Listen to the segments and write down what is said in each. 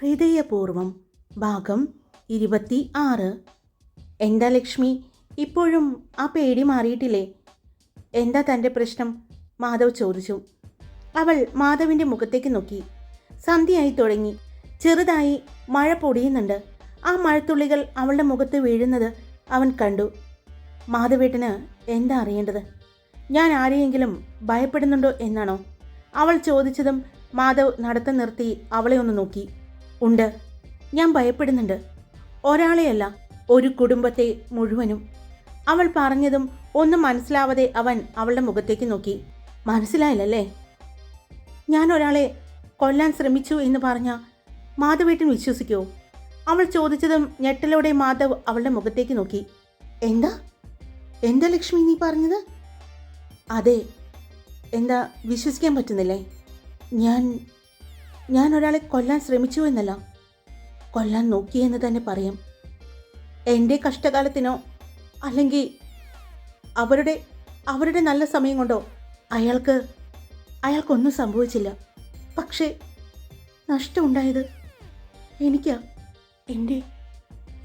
ഹൃദയപൂർവം ഭാഗം ഇരുപത്തി ആറ് എന്താ ലക്ഷ്മി ഇപ്പോഴും ആ പേടി മാറിയിട്ടില്ലേ? എന്താ തന്റെ പ്രശ്നം? മാധവ് ചോദിച്ചു. അവൾ മാധവിന്റെ മുഖത്തേക്ക് നോക്കി. സന്ധ്യയായി തുടങ്ങി. ചെറുതായി മഴ പൊടിയുന്നുണ്ട്. ആ മഴത്തുള്ളികൾ അവളുടെ മുഖത്ത് വീഴുന്നത് അവൻ കണ്ടു. മാധവേട്ടന് എന്താ അറിയേണ്ടത്? ഞാൻ ആരെയെങ്കിലും ഭയപ്പെടുന്നുണ്ടോ എന്നാണോ? അവൾ ചോദിച്ചതും മാധവ് നടത്തം നിർത്തി അവളെ ഒന്ന് നോക്കി. ഉണ്ട്. ഞാൻ ഭയപ്പെടുന്നുണ്ട്. ഒരാളെയല്ല ഒരു കുടുംബത്തെ മുഴുവനും. അവൾ പറഞ്ഞതും ഒന്നും മനസ്സിലാവാതെ അവൻ അവളുടെ മുഖത്തേക്ക് നോക്കി. മനസ്സിലായില്ലല്ലേ? ഞാൻ ഒരാളെ കൊല്ലാൻ ശ്രമിച്ചു എന്ന് പറഞ്ഞ മാധവേട്ടൻ വിശ്വസിക്കുമോ അവൾ ചോദിച്ചതും ഞെട്ടലോടെ മാധവ് അവളുടെ മുഖത്തേക്ക് നോക്കി. എന്താ? എന്താ ലക്ഷ്മി നീ പറഞ്ഞത്? അതെ എന്താ വിശ്വസിക്കാൻ പറ്റുന്നില്ലേ? ഞാൻ ഞാൻ ഒരാളെ കൊല്ലാൻ ശ്രമിച്ചു എന്നല്ല. കൊല്ലാൻ നോക്കിയെന്ന് തന്നെ പറയാം. എന്റെ കഷ്ടകാലത്തിനോ അല്ലെങ്കിൽ അവരുടെ അവരുടെ നല്ല സമയം കൊണ്ടോ അയാൾക്ക് അയാൾക്കൊന്നും സംഭവിച്ചില്ല. പക്ഷേ നഷ്ടമുണ്ടായത് എനിക്കാ. എന്റെ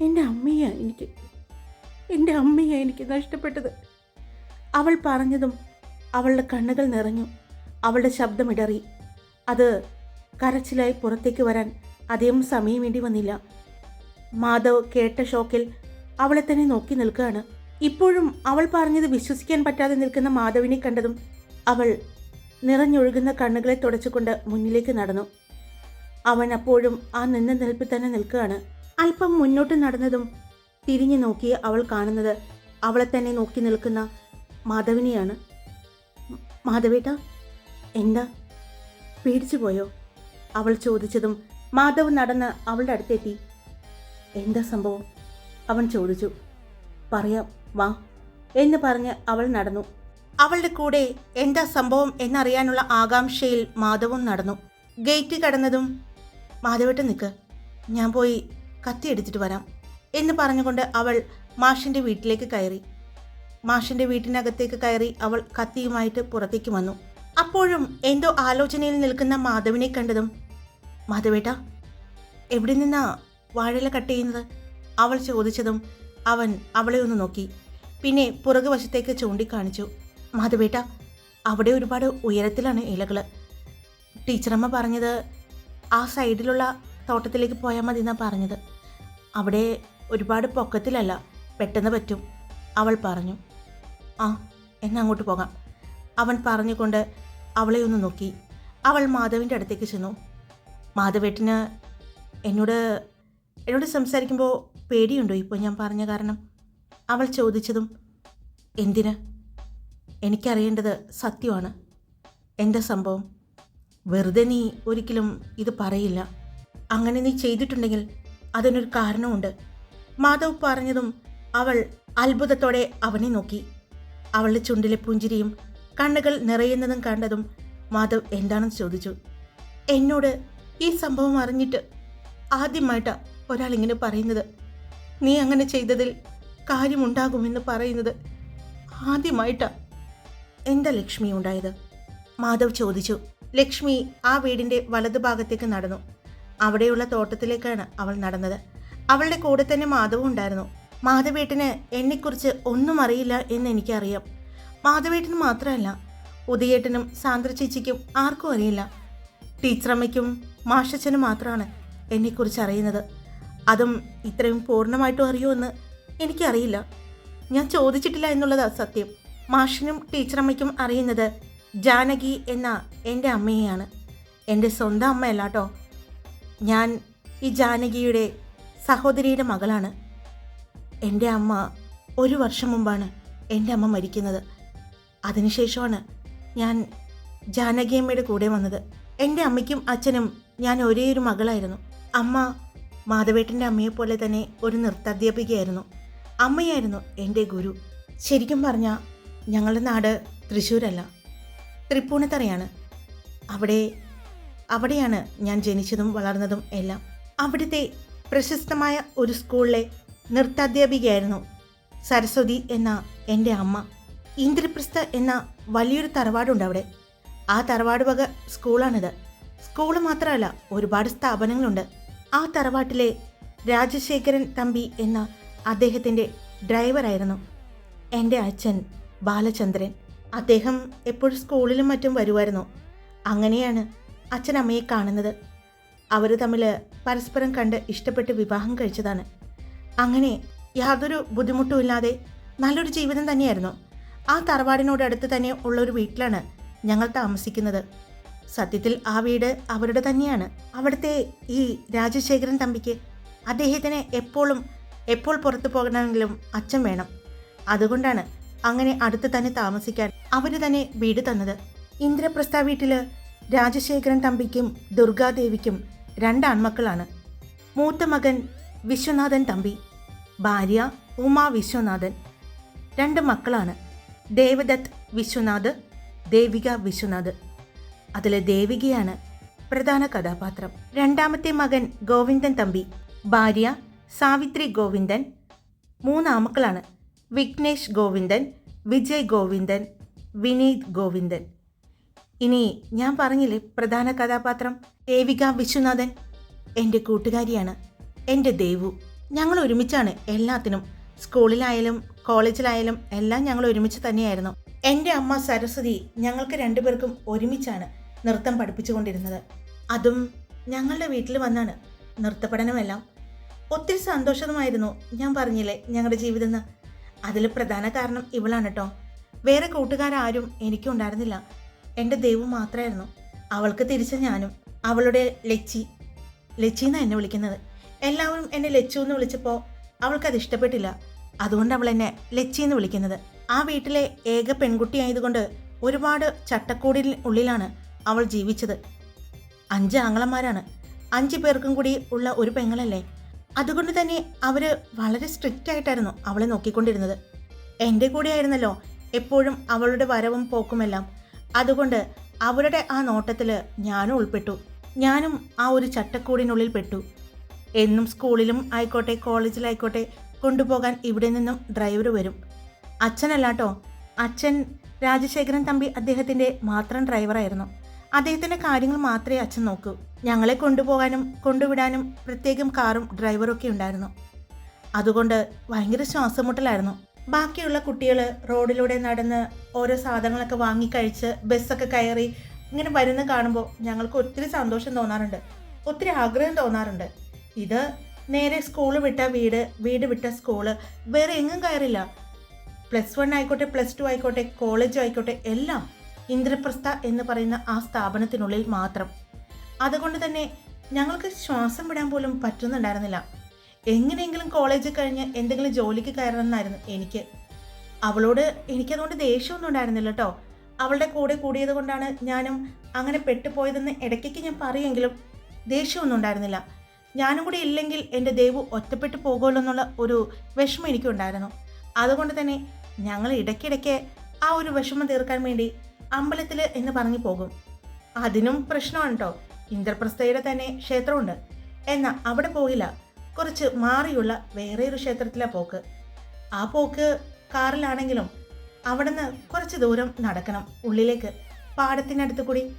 എന്റെ അമ്മയാ എനിക്ക്. എന്റെ അമ്മയാ എനിക്ക് നഷ്ടപ്പെട്ടത്. അവൾ പറഞ്ഞതും അവളുടെ കണ്ണുകൾ നിറഞ്ഞു. അവളുടെ ശബ്ദമിടറി. അത് കരച്ചിലായി പുറത്തേക്ക് വരാൻ അധികം സമയം വേണ്ടി വന്നില്ല. മാധവ് കേട്ട ഷോക്കിൽ അവളെ തന്നെ നോക്കി നിൽക്കുകയാണ്. ഇപ്പോഴും അവൾ പറഞ്ഞത് വിശ്വസിക്കാൻ പറ്റാതെ നിൽക്കുന്ന മാധവിനെ കണ്ടതും അവൾ നിറഞ്ഞൊഴുകുന്ന കണ്ണുകളെ തുടച്ചുകൊണ്ട് മുന്നിലേക്ക് നടന്നു. അവൻ അപ്പോഴും ആ നിന്ന നിൽപ്പിൽ തന്നെ നിൽക്കുകയാണ്. അല്പം മുന്നോട്ട് നടന്നതും തിരിഞ്ഞു നോക്കി അവൾ കാണുന്നത് അവളെ തന്നെ നോക്കി നിൽക്കുന്ന മാധവിനെയാണ്. മാധവേട്ട എന്താ? പേടിച്ചു പോയോ അവൾ ചോദിച്ചതും മാധവ് നടന്ന് അവളുടെ അടുത്തെത്തി. എന്താ സംഭവം? അവൻ ചോദിച്ചു. പറയാം വാ എന്ന് പറഞ്ഞ് അവൾ നടന്നു. അവളുടെ കൂടെ എന്താ സംഭവം? എന്നറിയാനുള്ള ആകാംക്ഷയിൽ മാധവും നടന്നു. ഗേറ്റ് കടന്നതും മാധവേട്ട് നിൽക്ക് ഞാൻ പോയി കത്തി എടുത്തിട്ട് വരാം എന്ന് പറഞ്ഞുകൊണ്ട് അവൾ മാഷിന്റെ വീട്ടിലേക്ക് കയറി. മാഷിന്റെ വീട്ടിനകത്തേക്ക് കയറി അവൾ കത്തിയുമായിട്ട് പുറത്തേക്ക് വന്നു. അപ്പോഴും എന്തോ ആലോചനയിൽ നിൽക്കുന്ന മാധവിനെ കണ്ടതും മാധവേട്ട എവിടെ നിന്നാ വാഴയില കട്ട് ചെയ്യുന്നത്? അവൾ ചോദിച്ചതും അവൻ അവളെ ഒന്ന് നോക്കി. പിന്നെ പുറകു വശത്തേക്ക് ചൂണ്ടിക്കാണിച്ചു. മാധവേട്ട അവിടെ ഒരുപാട് ഉയരത്തിലാണ് ഇലകൾ ടീച്ചറമ്മ പറഞ്ഞത് ആ സൈഡിലുള്ള തോട്ടത്തിലേക്ക് പോയാൽ മതി എന്നാണ് പറഞ്ഞത്. അവിടെ ഒരുപാട് പൊക്കത്തിലല്ല പെട്ടെന്ന് പറ്റും അവൾ പറഞ്ഞു. ആ എന്നാ അങ്ങോട്ട് പോകാം. അവൻ പറഞ്ഞുകൊണ്ട് അവളെ ഒന്ന് നോക്കി. അവൾ മാധവിന്റെ അടുത്തേക്ക് ചെന്നു. മാധവേട്ടന് എന്നോട് എന്നോട് സംസാരിക്കുമ്പോൾ പേടിയുണ്ടോ? ഇപ്പോൾ ഞാൻ പറഞ്ഞ കാരണം അവൾ ചോദിച്ചതും എന്തിന്? എനിക്കറിയേണ്ടത് സത്യമാണ്. എന്റെ സംഭവം? വെറുതെ നീ ഒരിക്കലും ഇത് പറയില്ല. അങ്ങനെ നീ ചെയ്തിട്ടുണ്ടെങ്കിൽ അതിനൊരു കാരണമുണ്ട് മാധവ് പറഞ്ഞതും അവൾ അത്ഭുതത്തോടെ അവനെ നോക്കി. അവളുടെ ചുണ്ടിലെ പുഞ്ചിരിയും കണ്ണുകൾ നിറയുന്നതും കണ്ടതും മാധവ് എന്താണെന്ന് ചോദിച്ചു. എന്നോട് ഈ സംഭവം അറിഞ്ഞിട്ട് ആദ്യമായിട്ടാ ഒരാൾ ഇങ്ങനെ പറയുന്നത്. നീ അങ്ങനെ ചെയ്തതിൽ കാര്യമുണ്ടാകുമെന്ന് പറയുന്നത് ആദ്യമായിട്ടാ എന്താ ലക്ഷ്മി ഉണ്ടായത്? മാധവ് ചോദിച്ചു. ലക്ഷ്മി ആ വീടിന്റെ വലതുഭാഗത്തേക്ക് നടന്നു. അവിടെയുള്ള തോട്ടത്തിലേക്കാണ് അവൾ നടന്നത്. അവളുടെ കൂടെ തന്നെ മാധവും ഉണ്ടായിരുന്നു. മാധവേട്ടന് എന്നെക്കുറിച്ച് ഒന്നും അറിയില്ല എന്ന് എനിക്കറിയാം. മാധവേട്ടന് മാത്രമല്ല ഉദയേട്ടനും സാന്ദ്ര ചേച്ചിക്കും ആർക്കും അറിയില്ല. ടീച്ചറമ്മയ്ക്കും മാഷച്ചനും മാത്രമാണ് എന്നെക്കുറിച്ച് അറിയുന്നത്. അതും ഇത്രയും പൂർണമായിട്ടും അറിയുമെന്ന് എനിക്കറിയില്ല. ഞാൻ ചോദിച്ചിട്ടില്ല എന്നുള്ളതാണ് സത്യം. മാഷിനും ടീച്ചറമ്മയ്ക്കും അറിയുന്നത് ജാനകി എന്ന എന്റെ അമ്മയെയാണ്. എന്റെ സ്വന്തം അമ്മയല്ല കേട്ടോ ഞാൻ ഈ ജാനകിയുടെ സഹോദരിയുടെ മകളാണ്. എന്റെ അമ്മ ഒരു വർഷം മുമ്പാണ് എന്റെ അമ്മ മരിക്കുന്നത്. അതിനുശേഷമാണ് ഞാൻ ജാനകിയമ്മയുടെ കൂടെ വന്നത്. എന്റെ അമ്മയ്ക്കും അച്ഛനും ഞാൻ ഒരേ ഒരു മകളായിരുന്നു. അമ്മ മാധവേട്ടന്റെ അമ്മയെപ്പോലെ തന്നെ ഒരു നൃത്താധ്യാപികയായിരുന്നു. അമ്മയായിരുന്നു എന്റെ ഗുരു. ശരിക്കും പറഞ്ഞാൽ ഞങ്ങളുടെ നാട് തൃശ്ശൂരല്ല തൃപ്പൂണിത്തറയാണ്. അവിടെ അവിടെയാണ് ഞാൻ ജനിച്ചതും വളർന്നതും എല്ലാം. അവിടുത്തെ പ്രശസ്തമായ ഒരു സ്കൂളിലെ നൃത്താധ്യാപികയായിരുന്നു സരസ്വതി എന്ന എന്റെ അമ്മ. ഇന്ദ്രപ്രസ്ഥ എന്ന വലിയൊരു തറവാടുണ്ട് അവിടെ. ആ തറവാട് വക സ്കൂളാണിത്. സ്കൂൾ മാത്രമല്ല ഒരുപാട് സ്ഥാപനങ്ങളുണ്ട്. ആ തറവാട്ടിലെ രാജശേഖരൻ തമ്പി എന്ന അദ്ദേഹത്തിന്റെ ഡ്രൈവറായിരുന്നു എന്റെ അച്ഛൻ ബാലചന്ദ്രൻ. അദ്ദേഹം എപ്പോഴും സ്കൂളിലും മറ്റും വരുമായിരുന്നു. അങ്ങനെയാണ് അച്ഛൻ അമ്മയെ കാണുന്നത്. അവർ തമ്മിൽ പരസ്പരം കണ്ട് ഇഷ്ടപ്പെട്ട് വിവാഹം കഴിച്ചതാണ്. അങ്ങനെ യാതൊരു ബുദ്ധിമുട്ടുമില്ലാതെ നല്ലൊരു ജീവിതം തന്നെയായിരുന്നു. ആ തറവാടിനോട് അടുത്ത് തന്നെ ഉള്ള ഒരു വീട്ടിലാണ് ഞങ്ങൾ താമസിക്കുന്നത്. സത്യത്തിൽ ആ വീട് അവരുടെ തന്നെയാണ്. അവിടുത്തെ ഈ രാജശേഖരൻ തമ്പിക്ക് അദ്ദേഹത്തിന് എപ്പോഴും എപ്പോൾ പുറത്തു പോകണമെങ്കിലും അച്ഛൻ വേണം. അതുകൊണ്ടാണ് അങ്ങനെ അടുത്ത് തന്നെ താമസിക്കാൻ അവർ തന്നെ വീട് തന്നത്. ഇന്ദ്രപ്രസ്ഥ വീട്ടിൽ രാജശേഖരൻ തമ്പിക്കും ദുർഗാദേവിക്കും രണ്ട് ആൺമക്കളാണ്. മൂത്ത മകൻ വിശ്വനാഥൻ തമ്പി ഭാര്യ ഉമാ വിശ്വനാഥൻ രണ്ട് മക്കളാണ്. ദേവദത്ത് വിശ്വനാഥ് ദേവിക വിശ്വനാഥ്. അതിലെ ദേവികയാണ് പ്രധാന കഥാപാത്രം. രണ്ടാമത്തെ മകൻ ഗോവിന്ദൻ തമ്പി ഭാര്യ സാവിത്രി ഗോവിന്ദൻ മൂന്നാമക്കളാണ് വിഘ്നേഷ് ഗോവിന്ദൻ വിജയ് ഗോവിന്ദൻ വിനീത് ഗോവിന്ദൻ. ഇനി ഞാൻ പറഞ്ഞില്ലേ പ്രധാന കഥാപാത്രം? ദേവിക വിശ്വനാഥൻ. എന്റെ കൂട്ടുകാരിയാണ്. എന്റെ ദേവു. ഞങ്ങൾ ഒരുമിച്ചാണ് എല്ലാത്തിനും. സ്കൂളിലായാലും കോളേജിലായാലും എല്ലാം ഞങ്ങൾ ഒരുമിച്ച് തന്നെയായിരുന്നു. എന്റെ അമ്മ സരസ്വതി ഞങ്ങൾക്ക് രണ്ടുപേർക്കും ഒരുമിച്ചാണ്. നൃത്തം പഠിപ്പിച്ചുകൊണ്ടിരുന്നത്. അതും ഞങ്ങളുടെ വീട്ടിൽ വന്നാണ് നൃത്തപഠനമെല്ലാം. ഒത്തിരി സന്തോഷമായിരുന്നു ഞാൻ പറഞ്ഞില്ലേ ഞങ്ങളുടെ ജീവിതം എന്ന്. അതിൽ പ്രധാന കാരണം ഇവളാണ് കേട്ടോ. വേറെ കൂട്ടുകാരാരും എനിക്കും ഉണ്ടായിരുന്നില്ല. എന്റെ ദൈവം മാത്രമായിരുന്നു. അവൾക്ക് തിരിച്ച ഞാനും അവളുടെ ലച്ചി ലച്ചി എന്നാണ് എന്നെ വിളിക്കുന്നത്. എല്ലാവരും എന്നെ ലച്ചു എന്ന് വിളിച്ചപ്പോൾ അവൾക്കത് ഇഷ്ടപ്പെട്ടില്ല. അതുകൊണ്ട് അവൾ എന്നെ ലച്ചി എന്ന് വിളിക്കുന്നത്. ആ വീട്ടിലെ ഏക പെൺകുട്ടിയായതുകൊണ്ട് ഒരുപാട് ചട്ടക്കൂടിൽ ഉള്ളിലാണ് അവൾ ജീവിച്ചത്. അഞ്ച് ആങ്ങളമാരാണ്. അഞ്ച് പേർക്കും കൂടി ഉള്ള ഒരു പെങ്ങളല്ലേ. അതുകൊണ്ട് തന്നെ അവർ വളരെ സ്ട്രിക്റ്റ് ആയിട്ടായിരുന്നു അവളെ നോക്കിക്കൊണ്ടിരുന്നത്. എന്റെ കൂടെ ആയിരുന്നല്ലോ എപ്പോഴും അവളുടെ വരവും പോക്കുമെല്ലാം അതുകൊണ്ട് അവരുടെ ആ നോട്ടത്തിൽ ഞാനും ഉൾപ്പെട്ടു. ഞാനും ആ ഒരു ചട്ടക്കൂടിനുള്ളിൽ പെട്ടു. എന്നും സ്കൂളിലും ആയിക്കോട്ടെ കോളേജിലായിക്കോട്ടെ കൊണ്ടുപോകാൻ ഇവിടെ നിന്നും ഡ്രൈവർ വരും. അച്ഛനല്ലാട്ടോ. അച്ഛൻ രാജശേഖരൻ തമ്പി അദ്ദേഹത്തിന്റെ മാത്രം ഡ്രൈവറായിരുന്നു. അദ്ദേഹത്തിന്റെ കാര്യങ്ങൾ മാത്രമേ അച്ഛൻ നോക്കൂ. ഞങ്ങളെ കൊണ്ടുപോകാനും കൊണ്ടുവിടാനും പ്രത്യേകം കാറും ഡ്രൈവറൊക്കെ ഉണ്ടായിരുന്നു. അതുകൊണ്ട് ഭയങ്കര ശ്വാസമുട്ടലായിരുന്നു. ബാക്കിയുള്ള കുട്ടികൾ റോഡിലൂടെ നടന്ന് ഓരോ സാധനങ്ങളൊക്കെ വാങ്ങിക്കഴിച്ച് ബസ്സൊക്കെ കയറി ഇങ്ങനെ വരുന്ന കാണുമ്പോൾ ഞങ്ങൾക്ക് ഒത്തിരി സന്തോഷം തോന്നാറുണ്ട്. ഒത്തിരി ആഗ്രഹം തോന്നാറുണ്ട്. ഇത് നേരെ സ്കൂൾ വിട്ട വീട് വീട് വിട്ട സ്കൂൾ വേറെ എങ്ങും കയറില്ല. പ്ലസ് വൺ ആയിക്കോട്ടെ പ്ലസ് ടു ആയിക്കോട്ടെ കോളേജ് ആയിക്കോട്ടെ എല്ലാം ഇന്ദ്രപ്രസ്ഥ എന്ന് പറയുന്ന ആ സ്ഥാപനത്തിനുള്ളിൽ മാത്രം. അതുകൊണ്ട് തന്നെ ഞങ്ങൾക്ക് ശ്വാസം വിടാൻ പോലും പറ്റുന്നുണ്ടായിരുന്നില്ല. എങ്ങനെയെങ്കിലും കോളേജ് കഴിഞ്ഞ് എന്തെങ്കിലും ജോലിക്ക് കയറണമെന്നായിരുന്നു എനിക്ക്. അവളോട് എനിക്കതുകൊണ്ട് ദേഷ്യമൊന്നും ഉണ്ടായിരുന്നില്ല കേട്ടോ. അവളുടെ കൂടെ കൂടിയത് കൊണ്ടാണ് ഞാനും അങ്ങനെ പെട്ടുപോയതെന്ന് ഇടയ്ക്കൊക്കെ ഞാൻ പറയുമെങ്കിലും ദേഷ്യമൊന്നും ഉണ്ടായിരുന്നില്ല. ഞാനും കൂടി ഇല്ലെങ്കിൽ എന്റെ ദേവു ഒറ്റപ്പെട്ടു പോകുമല്ലോ എന്നുള്ള ഒരു വിഷമം എനിക്കുണ്ടായിരുന്നു. അതുകൊണ്ട് തന്നെ ഞങ്ങൾ ഇടയ്ക്കിടയ്ക്ക് ആ ഒരു വിഷമം തീർക്കാൻ വേണ്ടി അമ്പലത്തിൽ എന്ന് പറഞ്ഞു പോകും. അതിനും പ്രശ്നമാണ് കേട്ടോ ഇന്ദ്രപ്രസ്ഥയുടെ തന്നെ ക്ഷേത്രമുണ്ട്. എന്നാൽ അവിടെ പോയില്ല. കുറച്ച് മാറിയുള്ള വേറെ ഒരു ക്ഷേത്രത്തിലെ പോക്ക്. ആ പോക്ക് കാറിലാണെങ്കിലും അവിടെ നിന്ന് കുറച്ച് ദൂരം നടക്കണം ഉള്ളിലേക്ക് പാടത്തിനടുത്ത് കൂടി.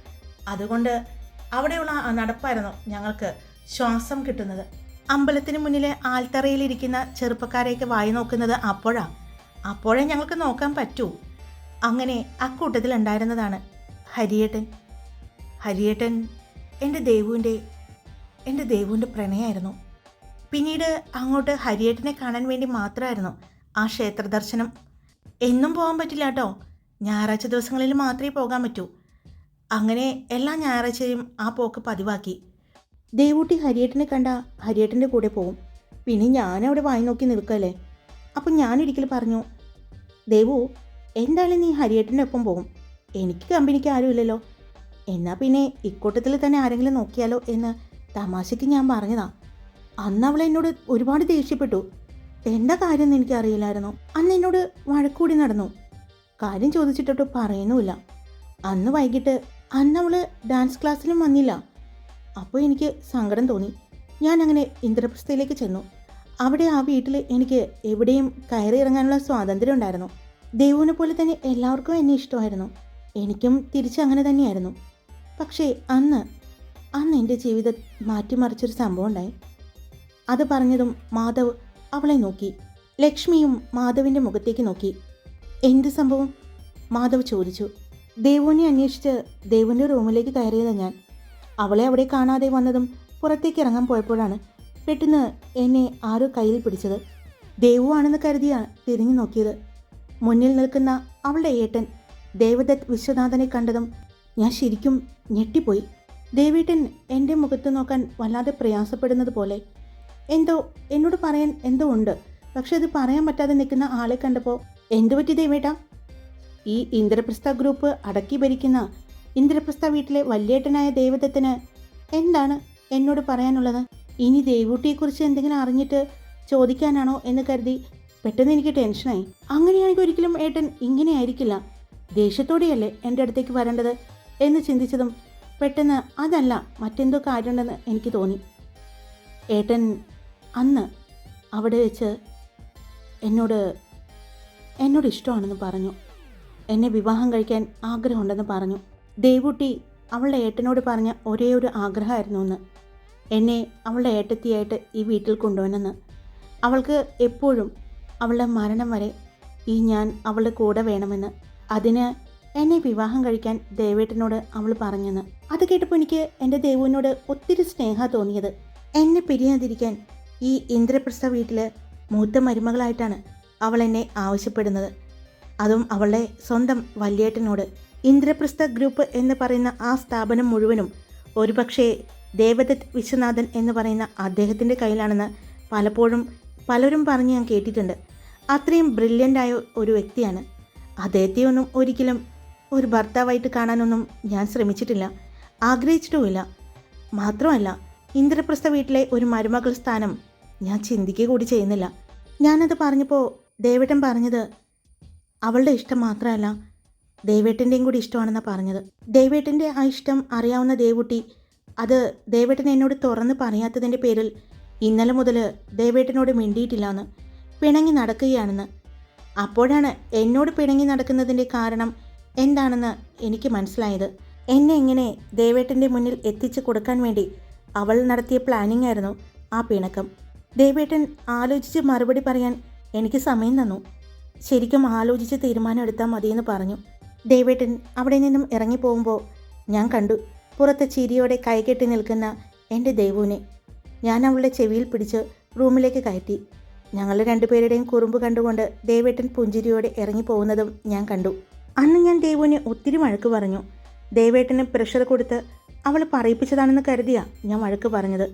അതുകൊണ്ട് അവിടെയുള്ള ആ നടപ്പായിരുന്നു ഞങ്ങൾക്ക് ശ്വാസം കിട്ടുന്നത്. അമ്പലത്തിന് മുന്നിലെ ആൽത്തറയിലിരിക്കുന്ന ചെറുപ്പക്കാരെയൊക്കെ വായി നോക്കുന്നത് അപ്പോഴാണ് അപ്പോഴേ ഞങ്ങൾക്ക് നോക്കാൻ പറ്റൂ. അങ്ങനെ അക്കൂട്ടത്തിൽ ഉണ്ടായിരുന്നതാണ് ഹരിയേട്ടൻ. ഹരിയേട്ടൻ എന്റെ ദേവുവിന്റെ എന്റെ ദേവുവിന്റെ പ്രണയമായിരുന്നു പിന്നീട് അങ്ങോട്ട് ഹരിയേട്ടനെ കാണാൻ വേണ്ടി മാത്രമായിരുന്നു ആ ക്ഷേത്ര ദർശനം. എന്നും പോകാൻ പറ്റില്ല കേട്ടോ. ഞായറാഴ്ച ദിവസങ്ങളിൽ മാത്രമേ പോകാൻ പറ്റൂ. അങ്ങനെ എല്ലാ ഞായറാഴ്ചയും ആ പോക്ക് പതിവാക്കി. ദേവൂട്ടി ഹരിയേട്ടനെ കണ്ട ഹരിയേട്ടന്റെ കൂടെ പോകും. പിന്നെ ഞാനവിടെ വായി നോക്കി നിൽക്കല്ലേ? അപ്പം ഞാനൊരിക്കൽ പറഞ്ഞു ദേവു എന്തായാലും നീ ഹരിയേട്ടന്റെ ഒപ്പം പോകും എനിക്ക് കമ്പനിക്ക് ആരുമില്ലല്ലോ. എന്നാൽ പിന്നെ ഇക്കൂട്ടത്തിൽ തന്നെ ആരെങ്കിലും നോക്കിയാലോ എന്ന് തമാശയ്ക്ക് ഞാൻ പറഞ്ഞതാ. അന്ന് അവൾ എന്നോട് ഒരുപാട് ദേഷ്യപ്പെട്ടു. എന്താ കാര്യം എനിക്കറിയില്ലായിരുന്നു. അന്ന് എന്നോട് വഴക്കൂടി നടന്നു. കാര്യം ചോദിച്ചിട്ടൊട്ട് പറയുന്നുമില്ല. അന്ന് വൈകിട്ട് അന്ന് അവൾ ഡാൻസ് ക്ലാസ്സിലും വന്നില്ല. അപ്പോൾ എനിക്ക് സങ്കടം തോന്നി. ഞാൻ അങ്ങനെ ഇന്ദ്രപ്രസ്ഥയിലേക്ക് ചെന്നു. അവിടെ ആ വീട്ടിൽ എനിക്ക് എവിടെയും കയറി ഇറങ്ങാനുള്ള സ്വാതന്ത്ര്യം ഉണ്ടായിരുന്നു. ദേവുവിനെ പോലെ തന്നെ എല്ലാവർക്കും എന്നെ ഇഷ്ടമായിരുന്നു. എനിക്കും തിരിച്ച് അങ്ങനെ തന്നെയായിരുന്നു. പക്ഷേ അന്ന് അന്ന് എന്റെ ജീവിതം മാറ്റിമറിച്ചൊരു സംഭവം ഉണ്ടായി. അത് പറഞ്ഞതും മാധവ് അവളെ നോക്കി. ലക്ഷ്മിയും മാധവിന്റെ മുഖത്തേക്ക് നോക്കി. എന്ത് സംഭവം? മാധവ് ചോദിച്ചു. ദേവുവിനെ അന്വേഷിച്ച് ദേവുവിന്റെ റൂമിലേക്ക് കയറിയത് ഞാൻ. അവളെ അവിടെ കാണാതെ വന്നതും പുറത്തേക്ക് ഇറങ്ങാൻ പോയപ്പോഴാണ് പെട്ടെന്ന് എന്നെ ആരോ കയ്യിൽ പിടിച്ചത്. ദേവുവാണെന്ന് കരുതിയാണ് തിരിഞ്ഞു നോക്കിയത്. മുന്നിൽ നിൽക്കുന്ന അവളുടെ ഏട്ടൻ ദേവദത്ത് വിശ്വനാഥനെ കണ്ടതും ഞാൻ ശരിക്കും ഞെട്ടിപ്പോയി. ദേവേട്ടൻ എന്റെ മുഖത്ത് നോക്കാൻ വല്ലാതെ പ്രയാസപ്പെടുന്നത് പോലെ എന്തോ എന്നോട് പറയാൻ എന്തോ ഉണ്ട്. പക്ഷെ അത് പറയാൻ പറ്റാതെ നിൽക്കുന്ന ആളെ കണ്ടപ്പോൾ എന്തു പറ്റി ദേവേട്ട? ഈ ഇന്ദ്രപ്രസ്ഥ ഗ്രൂപ്പ് അടക്കി ഭരിക്കുന്ന ഇന്ദ്രപ്രസ്ഥ വീട്ടിലെ വല്യേട്ടനായ ദേവദത്തിന് എന്താണ് എന്നോട് പറയാനുള്ളത്? ഇനി ദേവൂട്ടിയെക്കുറിച്ച് എന്തെങ്കിലും അറിഞ്ഞിട്ട് ചോദിക്കാനാണോ എന്ന് കരുതി പെട്ടെന്ന് എനിക്ക് ടെൻഷനായി. അങ്ങനെയാണെങ്കിൽ ഒരിക്കലും ഏട്ടൻ ഇങ്ങനെ ആയിരിക്കില്ല. ദേഷ്യത്തോടെയല്ലേ എന്റെ അടുത്തേക്ക് വരേണ്ടത്? എന്ന് ചിന്തിച്ചതും പെട്ടെന്ന് അതല്ല മറ്റെന്തോ കാര്യമുണ്ടെന്ന് എനിക്ക് തോന്നി. ഏട്ടൻ അന്ന് അവിടെ വെച്ച് എന്നോട് എന്നോട് ഇഷ്ടമാണെന്ന് പറഞ്ഞു. എന്നെ വിവാഹം കഴിക്കാൻ ആഗ്രഹമുണ്ടെന്ന് പറഞ്ഞു. ദേവുട്ടി അവളുടെ ഏട്ടനോട് പറഞ്ഞ ഒരേ ഒരു ആഗ്രഹമായിരുന്നു എന്ന് എന്നെ അവളുടെ ഏട്ടത്തിയായിട്ട് ഈ വീട്ടിൽ കൊണ്ടുവന്നെന്ന്. അവൾക്ക് എപ്പോഴും അവളുടെ മരണം വരെ ഈ ഞാൻ അവളുടെ കൂടെ വേണമെന്ന്. അതിന് എന്നെ വിവാഹം കഴിക്കാൻ ദേവേട്ടനോട് അവൾ പറഞ്ഞെന്ന്. അത് കേട്ടപ്പോൾ എനിക്ക് എന്റെ ദേവുവിനോട് ഒത്തിരി സ്നേഹ തോന്നിയത്. എന്നെ പിരിയാതിരിക്കാൻ ഈ ഇന്ദ്രപ്രസ്ഥ വീട്ടിൽ മൂത്ത മരുമകളായിട്ടാണ് അവൾ എന്നെ ആവശ്യപ്പെടുന്നത്. അതും അവളുടെ സ്വന്തം വല്യേട്ടനോട്. ഇന്ദ്രപ്രസ്ഥ ഗ്രൂപ്പ് എന്ന് പറയുന്ന ആ സ്ഥാപനം മുഴുവനും ഒരുപക്ഷേ ദേവദത്ത് വിശ്വനാഥൻ എന്ന് പറയുന്ന അദ്ദേഹത്തിന്റെ കയ്യിലാണെന്ന് പലപ്പോഴും പലരും പറഞ്ഞ് ഞാൻ കേട്ടിട്ടുണ്ട്. അത്രയും ബ്രില്യന്റ് ആയ ഒരു വ്യക്തിയാണ്. അദ്ദേഹത്തെ ഒന്നും ഒരിക്കലും ഒരു ഭർത്താവായിട്ട് കാണാനൊന്നും ഞാൻ ശ്രമിച്ചിട്ടില്ല. ആഗ്രഹിച്ചിട്ടുമില്ല. മാത്രമല്ല ഇന്ദ്രപ്രസ്ഥ വീട്ടിലെ ഒരു മരുമകൾ സ്ഥാനം ഞാൻ ചിന്തിക്കുക കൂടി ചെയ്യുന്നില്ല. ഞാനത് പറഞ്ഞപ്പോൾ ദേവേട്ടൻ പറഞ്ഞത് അവളുടെ ഇഷ്ടം മാത്രമല്ല ദേവേട്ടന്റെയും കൂടി ഇഷ്ടമാണെന്നാണ് പറഞ്ഞത്. ദേവേട്ടന്റെ ആ ഇഷ്ടം അറിയാവുന്ന ദേവുട്ടി അത് ദേവേട്ടൻ എന്നോട് തുറന്ന് പറയാത്തതിന്റെ പേരിൽ ഇന്നലെ മുതൽ ദേവേട്ടനോട് മിണ്ടിയിട്ടില്ലാന്ന് പിണങ്ങി നടക്കുകയാണെന്ന്. അപ്പോഴാണ് എന്നോട് പിണങ്ങി നടക്കുന്നതിന്റെ കാരണം എന്താണെന്ന് എനിക്ക് മനസ്സിലായത്. എന്നെ എങ്ങനെ ദേവേട്ടന്റെ മുന്നിൽ എത്തിച്ചു കൊടുക്കാൻ വേണ്ടി അവൾ നടത്തിയ പ്ലാനിംഗ് ആയിരുന്നു ആ പിണക്കം. ദേവേട്ടൻ ആലോചിച്ച് മറുപടി പറയാൻ എനിക്ക് സമയം തന്നു. ശരിക്കും ആലോചിച്ച് തീരുമാനം എടുത്താൽ മതിയെന്ന് പറഞ്ഞു. ദേവേട്ടൻ അവിടെ നിന്നും ഇറങ്ങി പോകുമ്പോൾ ഞാൻ കണ്ടു. പുറത്ത് ചിരിയോടെ കൈകെട്ടി നിൽക്കുന്ന എന്റെ ദേവുവിനെ. ഞാൻ അവളുടെ ചെവിയിൽ പിടിച്ച് റൂമിലേക്ക് കയറ്റി. ഞങ്ങളുടെ രണ്ടുപേരുടെയും കുറുമ്പ് കണ്ടുകൊണ്ട് ദേവേട്ടൻ പുഞ്ചിരിയോടെ ഇറങ്ങി പോകുന്നതും ഞാൻ കണ്ടു. അന്ന് ഞാൻ ദേവുവിനെ ഒത്തിരി വഴക്ക് പറഞ്ഞു. ദേവേട്ടന് പ്രഷർ കൊടുത്ത് അവൾ പറയിപ്പിച്ചതാണെന്ന് കരുതിയാ ഞാൻ വഴക്ക് പറഞ്ഞത്.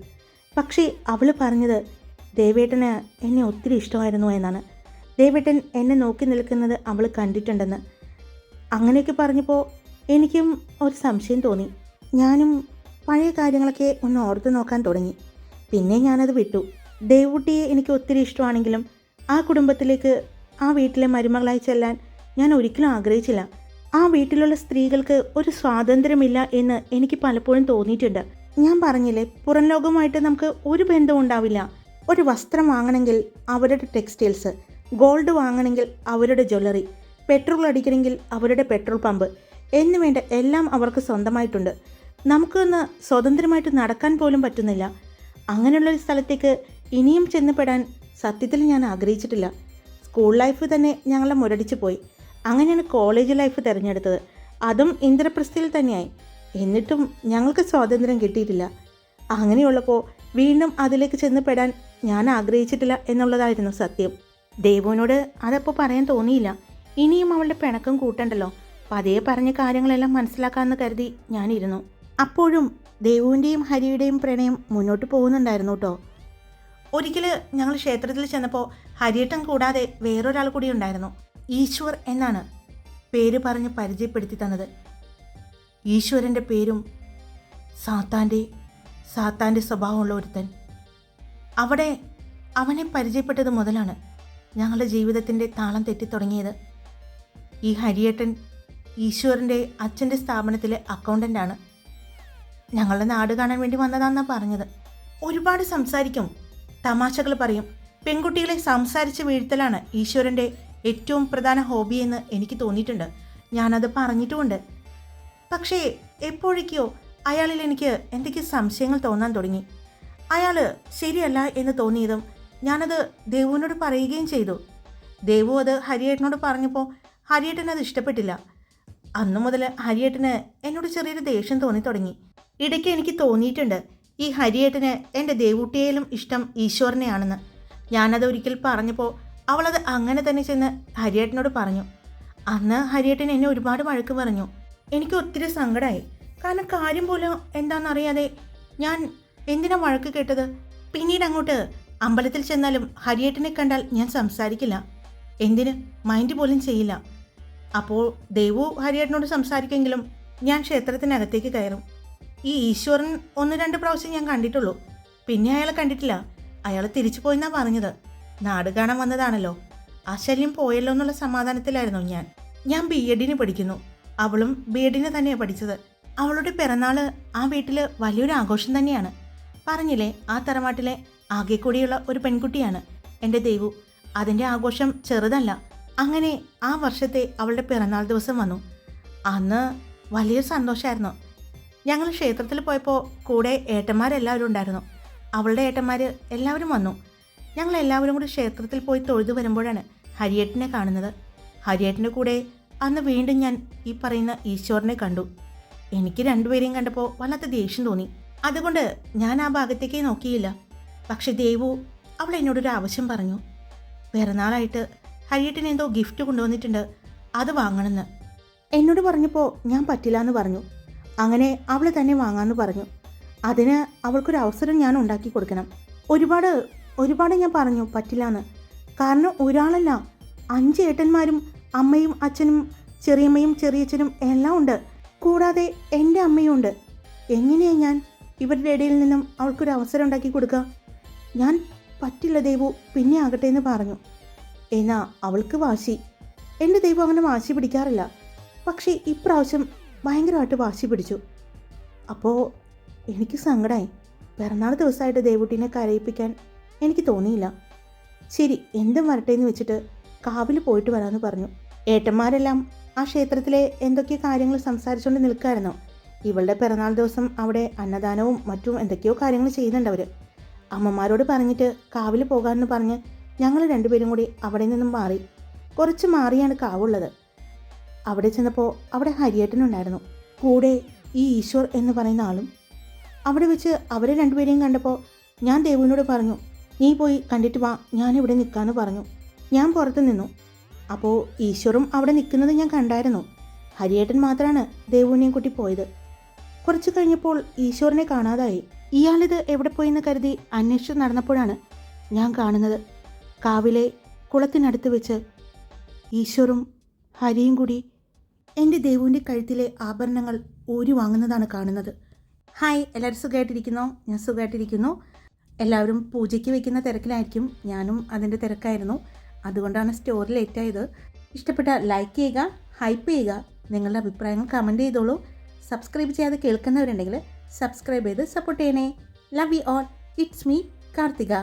പക്ഷേ അവൾ പറഞ്ഞത് ദേവേട്ടന് എന്നെ ഒത്തിരി ഇഷ്ടമായിരുന്നു എന്നാണ്. ദേവേട്ടൻ എന്നെ നോക്കി നിൽക്കുന്നത് അവൾ കണ്ടിട്ടുണ്ടെന്ന്. അങ്ങനെയൊക്കെ പറഞ്ഞപ്പോൾ എനിക്കും ഒരു സംശയം തോന്നി. ഞാനും പഴയ കാര്യങ്ങളൊക്കെ ഒന്ന് ഓർത്ത് നോക്കാൻ തുടങ്ങി. പിന്നെ ഞാനത് വിട്ടു. ദേവുട്ടിയെ എനിക്ക് ഒത്തിരി ഇഷ്ടമാണെങ്കിലും ആ കുടുംബത്തിലേക്ക് ആ വീട്ടിലെ മരുമകളായി ചെല്ലാൻ ഞാൻ ഒരിക്കലും ആഗ്രഹിച്ചില്ല. ആ വീട്ടിലുള്ള സ്ത്രീകൾക്ക് ഒരു സ്വാതന്ത്ര്യമില്ല എന്ന് എനിക്ക് പലപ്പോഴും തോന്നിയിട്ടുണ്ട്. ഞാൻ പറഞ്ഞില്ലേ പുറം ലോകവുമായിട്ട് നമുക്ക് ഒരു ബന്ധവും ഉണ്ടാവില്ല. ഒരു വസ്ത്രം വാങ്ങണമെങ്കിൽ അവരുടെ ടെക്സ്റ്റൈൽസ് ഗോൾഡ് വാങ്ങണമെങ്കിൽ അവരുടെ ജ്വല്ലറി പെട്രോൾ അടിക്കണമെങ്കിൽ അവരുടെ പെട്രോൾ പമ്പ് എന്നുവേണ്ട എല്ലാം അവർക്ക് സ്വന്തമായിട്ടുണ്ട്. നമുക്കൊന്ന് സ്വതന്ത്രമായിട്ട് നടക്കാൻ പോലും പറ്റുന്നില്ല. അങ്ങനെയുള്ളൊരു സ്ഥലത്തേക്ക് ഇനിയും ചെന്നപ്പെടാൻ സത്യത്തിൽ ഞാൻ ആഗ്രഹിച്ചിട്ടില്ല. സ്കൂൾ ലൈഫ് തന്നെ ഞങ്ങളെ മുരടിച്ചു പോയി. അങ്ങനെയാണ് കോളേജ് ലൈഫ് തിരഞ്ഞെടുത്തത്. അതും ഇന്ദ്രപ്രസ്ഥയിൽ തന്നെയായി. എന്നിട്ടും ഞങ്ങൾക്ക് സ്വാതന്ത്ര്യം കിട്ടിയിട്ടില്ല. അങ്ങനെയുള്ളപ്പോൾ വീണ്ടും അതിലേക്ക് ചെന്നപ്പെടാൻ ഞാൻ ആഗ്രഹിച്ചിട്ടില്ല എന്നുള്ളതായിരുന്നു സത്യം. ദേവുവിനോട് അതപ്പോൾ പറയാൻ തോന്നിയില്ല. ഇനിയും അവളുടെ പിണക്കം കൂട്ടണ്ടല്ലോ. അതേ പറഞ്ഞ കാര്യങ്ങളെല്ലാം മനസ്സിലാക്കാമെന്ന് കരുതി ഞാനിരുന്നു. അപ്പോഴും ദേവുവിന്റെയും ഹരിയുടെയും പ്രണയം മുന്നോട്ട് പോകുന്നുണ്ടായിരുന്നു കേട്ടോ ഒരിക്കൽ ഞങ്ങൾ ക്ഷേത്രത്തിൽ ചെന്നപ്പോൾ ഹരിയേട്ടൻ കൂടാതെ വേറൊരാൾ കൂടി ഉണ്ടായിരുന്നു. ഈശ്വർ എന്നാണ് പേര് പറഞ്ഞ് പരിചയപ്പെടുത്തി തന്നത്. ഈശ്വരന്റെ പേരും സാത്താന്റെ സാത്താന്റെ സ്വഭാവമുള്ള ഒരുത്തൻ. അവിടെ അവനെ പരിചയപ്പെട്ടത് മുതലാണ് ഞങ്ങളുടെ ജീവിതത്തിന്റെ താളം തെറ്റിത്തുടങ്ങിയത് ഈ ഹരിയേട്ടൻ ഈശ്വരന്റെ അച്ഛന്റെ സ്ഥാപനത്തിലെ അക്കൗണ്ടന്റാണ് ഞങ്ങളുടെ നാട് കാണാൻ വേണ്ടി വന്നതാണെന്നാണ് പറഞ്ഞത്. ഒരുപാട് സംസാരിക്കും. തമാശകൾ പറയും. പെൺകുട്ടികളെ സംസാരിച്ച് വീഴ്ത്തലാണ് ഈശ്വരന്റെ ഏറ്റവും പ്രധാന ഹോബി എന്ന് എനിക്ക് തോന്നിയിട്ടുണ്ട്. ഞാനത് പറഞ്ഞിട്ടുമുണ്ട്. പക്ഷേ എപ്പോഴേക്കോ അയാളിൽ എനിക്ക് എന്തൊക്കെ സംശയങ്ങൾ തോന്നാൻ തുടങ്ങി. അയാൾ ശരിയല്ല എന്ന് തോന്നിയതും ഞാനത് ദേവുവിനോട് പറയുകയും ചെയ്തു. ദേവു അത് ഹരിയേട്ടനോട് പറഞ്ഞപ്പോൾ ഹരിയേട്ടൻ അത് ഇഷ്ടപ്പെട്ടില്ല. അന്നു മുതൽ ഹരിയേട്ടന് എന്നോട് ചെറിയൊരു ദേഷ്യം തോന്നി തുടങ്ങി. ഇടയ്ക്ക് എനിക്ക് തോന്നിയിട്ടുണ്ട് ഈ ഹരിയേട്ടന് എന്റെ ദേവൂട്ടിയേലും ഇഷ്ടം ഈശ്വരനെയാണെന്ന്. ഞാനത് ഒരിക്കൽ പറഞ്ഞപ്പോൾ അവളത് അങ്ങനെ തന്നെ ചെന്ന് ഹരിയേട്ടനോട് പറഞ്ഞു. അന്ന് ഹരിയേട്ടൻ എന്നെ ഒരുപാട് വഴക്ക് പറഞ്ഞു. എനിക്ക് ഒത്തിരി സങ്കടമായി കാരണം കാര്യം പോലും എന്താണെന്നറിയാതെ ഞാൻ എന്തിനാ വഴക്ക് കേട്ടത്? പിന്നീട് അങ്ങോട്ട് അമ്പലത്തിൽ ചെന്നാലും ഹരിയേട്ടനെ കണ്ടാൽ ഞാൻ സംസാരിക്കില്ല. എന്തിന്? മൈൻഡ് പോലും ചെയ്യില്ല. അപ്പോൾ ദേവു ഹരിയേട്ടനോട് സംസാരിക്കുമെങ്കിലും ഞാൻ ക്ഷേത്രത്തിനകത്തേക്ക് കയറും. ഈ ഈശ്വരൻ ഒന്ന് രണ്ട് പ്രാവശ്യം ഞാൻ കണ്ടിട്ടുള്ളൂ. പിന്നെ അയാളെ കണ്ടിട്ടില്ല. അയാൾ തിരിച്ചു പോയെന്നാ പറഞ്ഞത്. നാട് കാണാൻ വന്നതാണല്ലോ. ആ ശല്യം പോയല്ലോ എന്നുള്ള സമാധാനത്തിലായിരുന്നു ഞാൻ. ഞാൻ ബി എഡിന് പഠിക്കുന്നു. അവളും ബി എഡിന് തന്നെയാണ് പഠിച്ചത്. അവളുടെ പിറന്നാൾ ആ വീട്ടിൽ വലിയൊരു ആഘോഷം തന്നെയാണ്. പറഞ്ഞില്ലേ ആ തറവാട്ടിലെ ആകെ കൂടിയുള്ള ഒരു പെൺകുട്ടിയാണ്. എന്റെ ദേവു അതിന്റെ ആഘോഷം ചെറുതല്ല. അങ്ങനെ ആ വർഷത്തെ അവളുടെ പിറന്നാൾ ദിവസം വന്നു. അന്ന് വലിയ സന്തോഷമായിരുന്നു ഞങ്ങൾ ക്ഷേത്രത്തിൽ പോയപ്പോൾ കൂടെ ഏട്ടന്മാരെല്ലാവരും ഉണ്ടായിരുന്നു. അവളുടെ ഏട്ടന്മാർ എല്ലാവരും വന്നു. ഞങ്ങൾ എല്ലാവരും കൂടി ക്ഷേത്രത്തിൽ പോയി തൊഴുതു വരുമ്പോഴാണ് ഹരിയേട്ടനെ കാണുന്നത്. ഹരിയേട്ടന്റെ കൂടെ അന്ന് വീണ്ടും ഞാൻ ഈ പറയുന്ന ഈശ്വരനെ കണ്ടു. എനിക്ക് രണ്ടുപേരെയും കണ്ടപ്പോൾ വല്ലാത്ത ദേഷ്യം തോന്നി. അതുകൊണ്ട് ഞാൻ ആ ഭാഗത്തേക്ക് നോക്കിയില്ല. പക്ഷെ ദേവു അവൾ എന്നോടൊരു ആവശ്യം പറഞ്ഞു. പിറന്നാളായിട്ട് ഹരിയേട്ടന് എന്തോ ഗിഫ്റ്റ് കൊണ്ടുവന്നിട്ടുണ്ട്. അത് വാങ്ങണമെന്ന്. എന്നോട് പറഞ്ഞപ്പോൾ ഞാൻ പറ്റില്ല എന്ന് പറഞ്ഞു. അങ്ങനെ അവൾ തന്നെ വാങ്ങാമെന്ന് പറഞ്ഞു. അതിന് അവൾക്കൊരു അവസരം ഞാൻ ഉണ്ടാക്കി കൊടുക്കണം. ഒരുപാട് ഒരുപാട് ഞാൻ പറഞ്ഞു പറ്റില്ല എന്ന് കാരണം ഒരാളല്ല അഞ്ച് ഏട്ടന്മാരും അമ്മയും അച്ഛനും ചെറിയമ്മയും ചെറിയച്ഛനും എല്ലാം ഉണ്ട്. കൂടാതെ എന്റെ അമ്മയും ഉണ്ട്. എങ്ങനെയാണ് ഞാൻ ഇവരുടെ ഇടയിൽ നിന്നും അവൾക്കൊരു അവസരം ഉണ്ടാക്കി കൊടുക്കുക? ഞാൻ പറ്റില്ല ദൈവു പിന്നെ ആകട്ടെ എന്ന് പറഞ്ഞു. എന്നാ അവൾക്ക് വാശി. എന്റെ ദൈവം അങ്ങനെ വാശി പിടിക്കാറില്ല. പക്ഷേ ഇപ്രാവശ്യം ഭയങ്കരമായിട്ട് വാശി പിടിച്ചു. അപ്പോൾ എനിക്ക് സങ്കടമായി പിറന്നാൾ ദിവസമായിട്ട് ദേവുട്ടീനെ കരയിപ്പിക്കാൻ എനിക്ക് തോന്നിയില്ല. ശരി എന്തും വരട്ടെ എന്ന് വെച്ചിട്ട് കാവിൽ പോയിട്ട് വരാമെന്ന് പറഞ്ഞു. ഏട്ടന്മാരെല്ലാം ആ ക്ഷേത്രത്തിലെ എന്തൊക്കെയോ കാര്യങ്ങൾ സംസാരിച്ചുകൊണ്ട് നിൽക്കായിരുന്നു. ഇവളുടെ പിറന്നാൾ ദിവസം അവിടെ അന്നദാനവും മറ്റും എന്തൊക്കെയോ കാര്യങ്ങൾ ചെയ്യുന്നുണ്ട് അവർ അമ്മമാരോട് പറഞ്ഞിട്ട് കാവിൽ പോകാമെന്ന് പറഞ്ഞ് ഞങ്ങൾ രണ്ടുപേരും കൂടി അവിടെ നിന്നും മാറി. കുറച്ച് മാറിയാണ് കാവുള്ളത്. അവിടെ ചെന്നപ്പോൾ അവിടെ ഹരിയേട്ടനുണ്ടായിരുന്നു. കൂടെ ഈ ഈശ്വർ എന്ന് പറയുന്ന ആളും. അവിടെ വെച്ച് അവരെ രണ്ടുപേരെയും കണ്ടപ്പോൾ ഞാൻ ദേവുവിനോട് പറഞ്ഞു നീ പോയി കണ്ടിട്ട് വാ ഞാൻ ഇവിടെ നിൽക്കാമെന്ന് പറഞ്ഞു. ഞാൻ പുറത്ത് നിന്നു. അപ്പോൾ ഈശ്വറും അവിടെ നിൽക്കുന്നത് ഞാൻ കണ്ടായിരുന്നു. ഹരിയേട്ടൻ മാത്രമാണ് ദേവുവിനെയും കൂട്ടി പോയത്. കുറച്ച് കഴിഞ്ഞപ്പോൾ ഈശ്വറിനെ കാണാതായി. ഇയാളിത് എവിടെ പോയെന്ന് കരുതി അന്വേഷിച്ച് നടന്നപ്പോഴാണ് ഞാൻ കാണുന്നത്. കാവിലെ കുളത്തിനടുത്ത് വെച്ച് ഈശ്വറും ഹരിയും കൂടി എന്റെ ദേവുവിന്റെ കഴുത്തിലെ ആഭരണങ്ങൾ ഊരി വാങ്ങുന്നതാണ് കാണുന്നത്. ഹായ് എല്ലാവരും സുഖമായിട്ടിരിക്കുന്നോ ഞാൻ സുഖമായിട്ടിരിക്കുന്നു എല്ലാവരും പൂജയ്ക്ക് വയ്ക്കുന്ന തിരക്കിലായിരിക്കും. ഞാനും അതിന്റെ തിരക്കായിരുന്നു. അതുകൊണ്ടാണ് സ്റ്റോറി ലേറ്റായത് ഇഷ്ടപ്പെട്ട ലൈക്ക് ചെയ്യുക ഹൈപ്പ് ചെയ്യുക. നിങ്ങളുടെ അഭിപ്രായങ്ങൾ കമന്റ് ചെയ്തോളൂ. സബ്സ്ക്രൈബ് ചെയ്യാതെ കേൾക്കുന്നവരുണ്ടെങ്കിൽ സബ്സ്ക്രൈബ് ചെയ്ത് സപ്പോർട്ട് ചെയ്യണേ. Love you all it's me Karthika.